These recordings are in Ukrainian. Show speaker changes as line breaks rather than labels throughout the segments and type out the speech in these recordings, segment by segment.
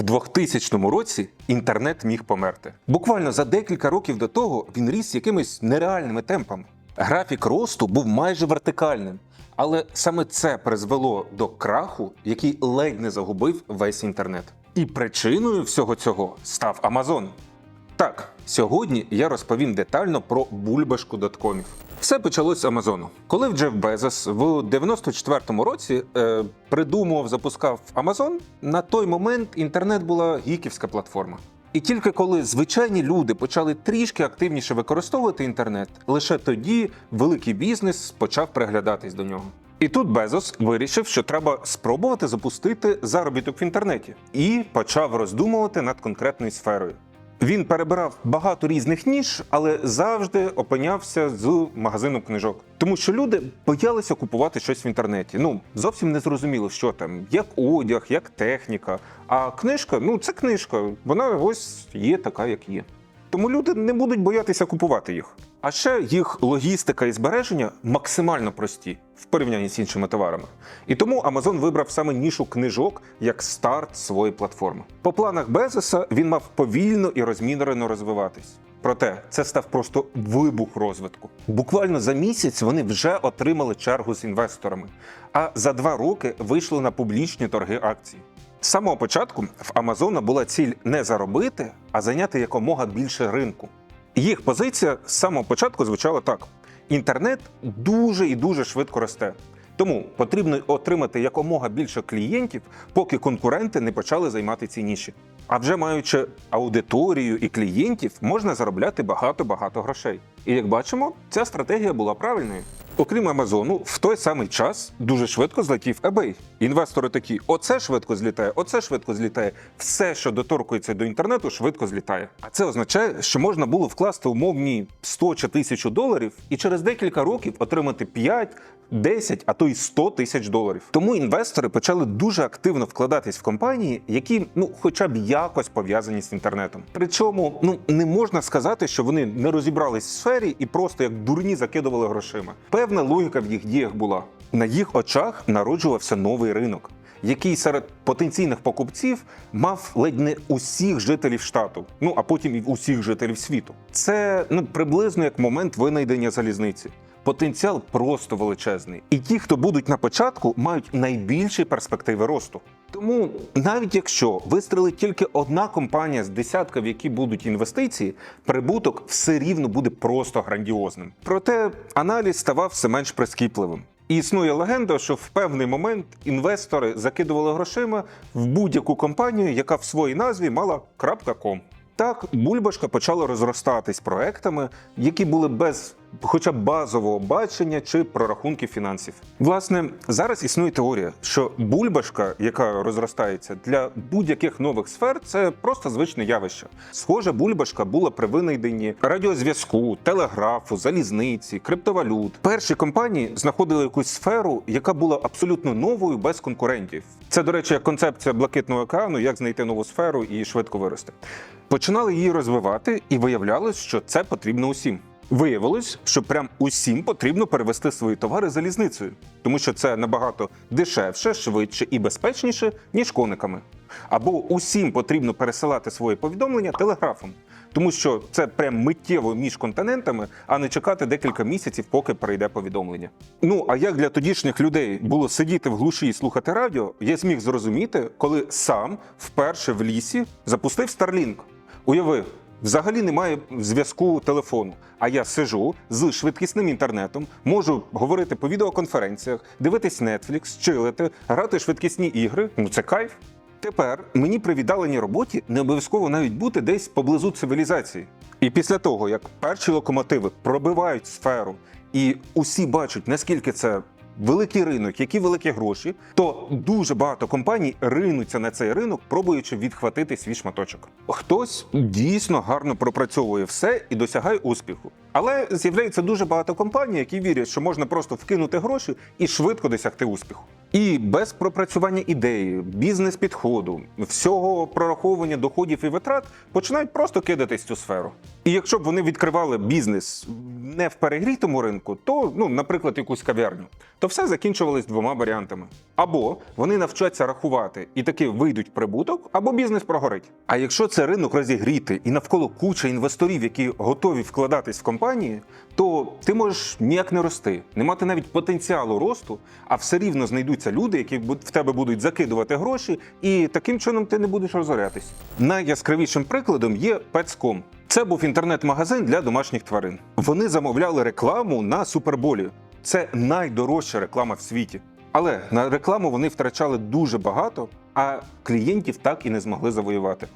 В 2000 році інтернет міг померти. Буквально за декілька років до того він ріс якимись нереальними темпами. Графік росту був майже вертикальним, але саме це призвело до краху, який ледь не загубив весь інтернет. І причиною всього цього став Амазон. Так, сьогодні я розповім детально про бульбашку доткомів. Все почалось з Амазону. Коли Джеф Безос в 94-му році е, придумував, запускав Амазон, на той момент інтернет була гіківська платформа. І тільки коли звичайні люди почали трішки активніше використовувати інтернет, лише тоді великий бізнес почав приглядатись до нього. І тут Безос вирішив, що треба спробувати запустити заробіток в інтернеті, і почав роздумувати над конкретною сферою. Він перебирав багато різних ніж, але завжди опинявся з магазином книжок. Тому що люди боялися купувати щось в інтернеті. Ну зовсім не зрозуміло, що там, як одяг, як техніка. А книжка, ну це книжка, вона ось є така, як є. Тому люди не будуть боятися купувати їх. А ще їх логістика і збереження максимально прості в порівнянні з іншими товарами. І тому Amazon вибрав саме нішу книжок як старт своєї платформи. По планах Безоса він мав повільно і розмірено розвиватись. Проте це став просто вибух розвитку. Буквально за місяць вони вже отримали чергу з інвесторами, а за два роки вийшли на публічні торги акцій. З самого початку в Амазона була ціль не заробити, а зайняти якомога більше ринку. Їх позиція з самого початку звучала так: інтернет дуже і дуже швидко росте. Тому потрібно отримати якомога більше клієнтів, поки конкуренти не почали займати ці ніші. А вже маючи аудиторію і клієнтів, можна заробляти багато-багато грошей. І як бачимо, ця стратегія була правильною. Окрім Амазону, в той самий час дуже швидко злетів eBay. Інвестори такі: оце швидко злітає, оце швидко злітає. Все, що доторкується до інтернету, швидко злітає. А це означає, що можна було вкласти умовні 100 чи 1000 доларів і через декілька років отримати 5, 10, а то й 100 тисяч доларів. Тому інвестори почали дуже активно вкладатись в компанії, які ну хоча б якось пов'язані з інтернетом. Причому ну не можна сказати, що вони не розібрались в і просто як дурні закидували грошима. Певна логіка в їх діях була. На їх очах народжувався новий ринок. Який серед потенційних покупців мав ледь не усіх жителів штату, ну а потім і усіх жителів світу. Це ну приблизно як момент винайдення залізниці. Потенціал просто величезний. І ті, хто будуть на початку, мають найбільші перспективи росту. Тому навіть якщо вистрелить тільки одна компанія з десятка, в які будуть інвестиції, прибуток все рівно буде просто грандіозним. Проте аналіз ставав все менш прискіпливим. І існує легенда, що в певний момент інвестори закидували грошима в будь-яку компанію, яка в своїй назві мала .com. Так, бульбашка почала розростатись проектами, які були без хоча б базового бачення чи прорахунків фінансів. Власне, зараз існує теорія, що бульбашка, яка розростається для будь-яких нових сфер, це просто звичне явище. Схожа бульбашка була при винайденні радіозв'язку, телеграфу, залізниці, криптовалют. Перші компанії знаходили якусь сферу, яка була абсолютно новою без конкурентів. Це, до речі, концепція блакитного океану, як знайти нову сферу і швидко вирости. Починали її розвивати, і виявлялось, що це потрібно усім. Виявилось, що прям усім потрібно перевести свої товари залізницею, тому що це набагато дешевше, швидше і безпечніше, ніж кониками. Або усім потрібно пересилати свої повідомлення телеграфом, тому що це прям миттєво між континентами, а не чекати декілька місяців, поки прийде повідомлення. Ну а як для тодішніх людей було сидіти в глуші і слухати радіо, я зміг зрозуміти, коли сам вперше в лісі запустив Starlink. Уяви, взагалі немає зв'язку телефону. А я сижу з швидкісним інтернетом, можу говорити по відеоконференціях, дивитись Netflix, чилити, грати швидкісні ігри. Ну це кайф. Тепер мені при віддаленій роботі не обов'язково навіть бути десь поблизу цивілізації. І після того, як перші локомотиви пробивають сферу, і усі бачать, наскільки це великий ринок, які великі гроші, то дуже багато компаній ринуться на цей ринок, пробуючи відхватити свій шматочок. Хтось дійсно гарно пропрацьовує все і досягає успіху. Але з'являється дуже багато компаній, які вірять, що можна просто вкинути гроші і швидко досягти успіху. І без пропрацювання ідеї, бізнес-підходу, всього прораховування доходів і витрат починають просто кидатись цю сферу. І якщо б вони відкривали бізнес не в перегрітому ринку, то, ну, наприклад, якусь кав'ярню, то все закінчувалось двома варіантами: або вони навчаться рахувати і таки вийдуть прибуток, або бізнес прогорить. А якщо це ринок розігріти і навколо куча інвесторів, які готові вкладатись в компанії, то ти можеш ніяк не рости, не мати навіть потенціалу росту, а все рівно знайдуться люди, які в тебе будуть закидувати гроші, і таким чином ти не будеш розорятись. Найяскравішим прикладом є Pets.com. Це був інтернет-магазин для домашніх тварин. Вони замовляли рекламу на суперболі. Це найдорожча реклама в світі. Але на рекламу вони втрачали дуже багато, а клієнтів так і не змогли завоювати.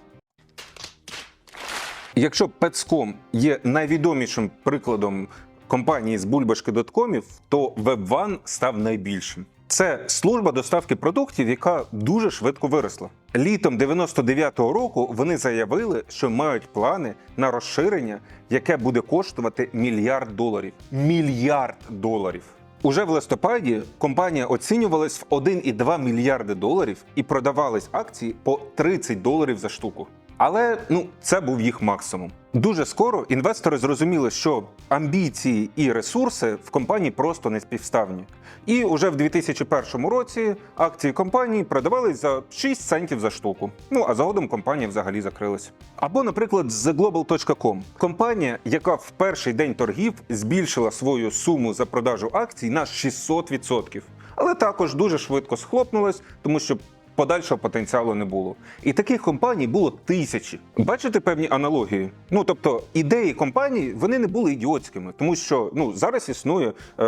Якщо Pets.com є найвідомішим прикладом компанії з бульбашки.комів, то WebOne став найбільшим. Це служба доставки продуктів, яка дуже швидко виросла. Літом 99-го року вони заявили, що мають плани на розширення, яке буде коштувати мільярд доларів. Мільярд доларів. Уже в листопаді компанія оцінювалась в 1,2 мільярди доларів і продавались акції по 30 доларів за штуку. Але ну це був їх максимум. Дуже скоро інвестори зрозуміли, що амбіції і ресурси в компанії просто не співставні. І уже в 2001 році акції компанії продавались за 6 центів за штуку. Ну а згодом компанія взагалі закрилась. Або, наприклад, з TheGlobal.com. компанія, яка в перший день торгів збільшила свою суму за продажу акцій на 600%. Але також дуже швидко схлопнулась, тому що подальшого потенціалу не було. І таких компаній було тисячі. Бачите певні аналогії? Ну тобто ідеї компаній вони не були ідіотськими, тому що ну зараз існує е,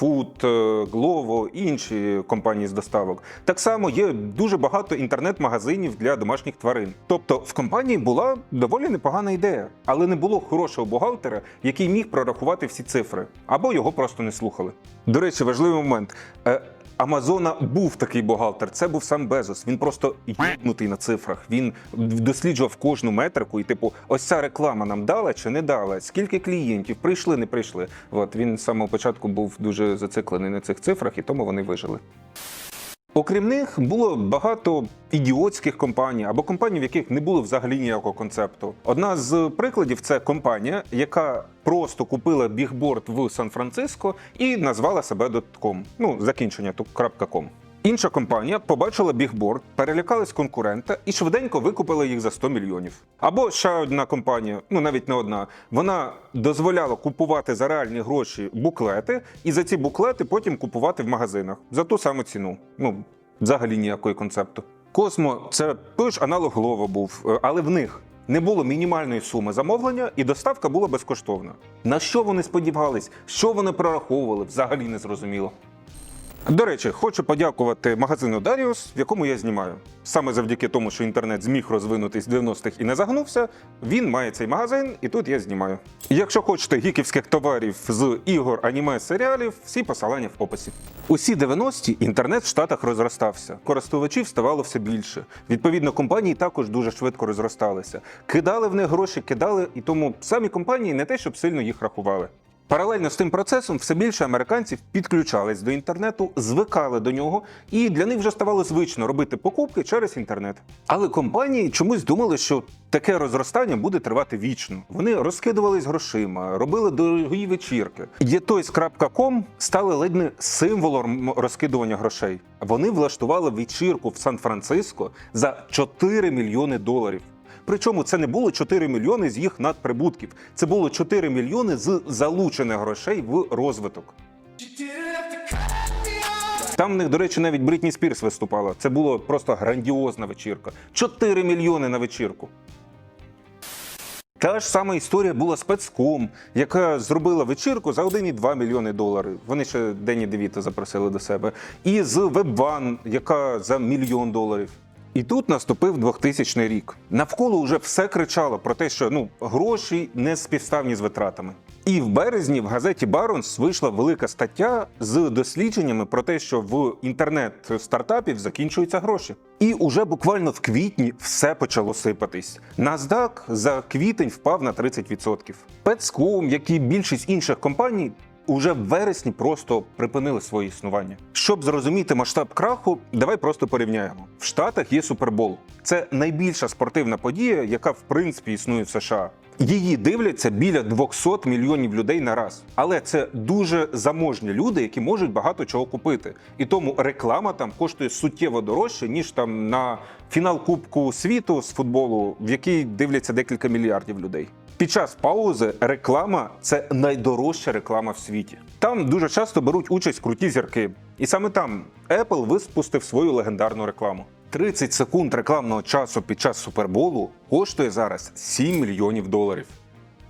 Food, е, Glovo і інші компанії з доставок. Так само є дуже багато інтернет-магазинів для домашніх тварин. Тобто в компанії була доволі непогана ідея, але не було хорошого бухгалтера, який міг прорахувати всі цифри, або його просто не слухали. До речі, важливий момент. Амазона був такий бухгалтер. Це був сам Безос. Він просто їбнутий на цифрах. Він досліджував кожну метрику, і типу, ось ця реклама нам дала чи не дала? Скільки клієнтів прийшли, не прийшли. От він з самого початку був дуже зациклений на цих цифрах, і тому вони вижили. Окрім них було багато ідіотських компаній або компаній, в яких не було взагалі ніякого концепту. Одна з прикладів це компанія, яка просто купила бігборд в Сан-Франциско і назвала себе .com. Ну, закінчення .com. Інша компанія побачила бігборд, перелякалась конкурента і швиденько викупила їх за 100 мільйонів. Або ще одна компанія, ну навіть не одна, вона дозволяла купувати за реальні гроші буклети, і за ці буклети потім купувати в магазинах за ту саму ціну. Ну, взагалі ніякої концепту. Космо це той ж аналог Глова був, е, але в них не було мінімальної суми замовлення, і доставка була безкоштовна. На що вони сподівались, що вони прораховували, взагалі не зрозуміло. До речі, хочу подякувати магазину Даріус, в якому я знімаю. Саме завдяки тому, що інтернет зміг розвинутись в 90-х і не загнувся, він має цей магазин, і тут я знімаю. Якщо хочете гіківських товарів з ігор, аніме, серіалів, всі посилання в описі. Усі 90-ті інтернет в Штатах розростався. Користувачів ставало все більше. Відповідно, компанії також дуже швидко розросталися. Кидали в них гроші, кидали, і тому самі компанії не те, щоб сильно їх рахували. Паралельно з тим процесом все більше американців підключались до інтернету, звикали до нього, і для них вже ставало звично робити покупки через інтернет. Але компанії чомусь думали, що таке розростання буде тривати вічно. Вони розкидувались грошима, робили дорогі вечірки. Єтойс.com стали ледь не символом розкидування грошей. Вони влаштували вечірку в Сан-Франциско за 4 мільйони доларів. Причому це не було 4 мільйони з їх надприбутків. Це було 4 мільйони з залучених грошей в розвиток. Там в них, до речі, навіть Бритні Спірс виступала. Це було просто грандіозна вечірка. 4 мільйони на вечірку. Та ж сама історія була з Пецком, яка зробила вечірку за 1,2 мільйони доларів. Вони ще Дені Девіта запросили до себе. І з WebOne, яка за мільйон доларів. І тут наступив 2000 рік. Навколо вже все кричало про те, що ну гроші не співставні з витратами. І в березні в газеті Баронс вийшла велика стаття з дослідженнями про те, що в інтернет-стартапів закінчуються гроші. І уже буквально в квітні все почало сипатись. NASDAQ за квітень впав на 30%. Petscom, як і більшість інших компаній, уже в вересні просто припинили своє існування. Щоб зрозуміти масштаб краху, давай просто порівняємо. В Штатах є Супербол. Це найбільша спортивна подія, яка в принципі існує в США. Її дивляться біля 200 мільйонів людей на раз. Але це дуже заможні люди, які можуть багато чого купити. І тому реклама там коштує суттєво дорожче, ніж там на фінал Кубку світу з футболу, в який дивляться декілька мільярдів людей. Під час паузи реклама це найдорожча реклама в світі. Там дуже часто беруть участь круті зірки. І саме там Apple випустив свою легендарну рекламу. 30 секунд рекламного часу під час суперболу коштує зараз 7 мільйонів доларів.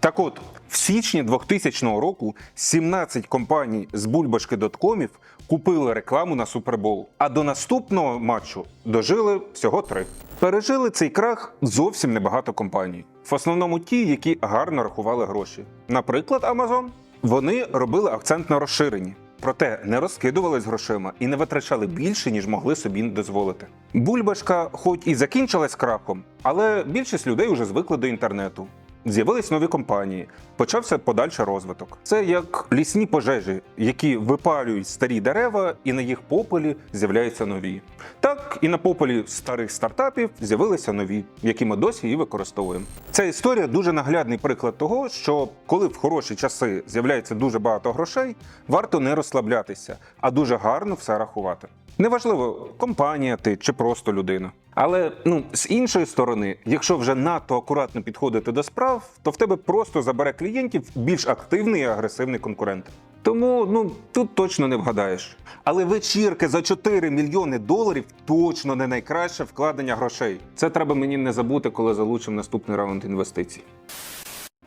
Так от, в січні 2000 року 17 компаній з бульбашки.комів купили рекламу на Супербол, а до наступного матчу дожили всього три. Пережили цей крах зовсім небагато компаній. В основному ті, які гарно рахували гроші. Наприклад, Amazon. Вони робили акцент на розширенні. Проте не розкидувались грошима і не витрачали більше, ніж могли собі дозволити. Бульбашка, хоч і закінчилась крахом, але більшість людей вже звикли до інтернету. З'явились нові компанії, почався подальший розвиток. Це як лісні пожежі, які випалюють старі дерева, і на їх попелі з'являються нові. Так і на попелі старих стартапів з'явилися нові, які ми досі і використовуємо. Ця історія дуже наглядний приклад того, що коли в хороші часи з'являється дуже багато грошей, варто не розслаблятися, а дуже гарно все рахувати. Неважливо, компанія ти чи просто людина. Але ну з іншої сторони, якщо вже надто акуратно підходити до справ, то в тебе просто забере клієнтів більш активний і агресивний конкурент. Тому ну тут точно не вгадаєш. Але вечірки за 4 мільйони доларів точно не найкраще вкладення грошей. Це треба мені не забути, коли залучимо наступний раунд інвестицій.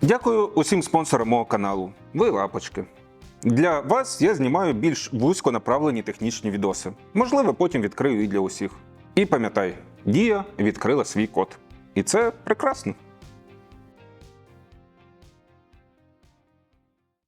Дякую усім спонсорам мого каналу. Ви лапочки. Для вас я знімаю більш вузько направлені технічні відоси. Можливо, потім відкрию і для усіх. І пам'ятай, дія відкрила свій код. І це прекрасно.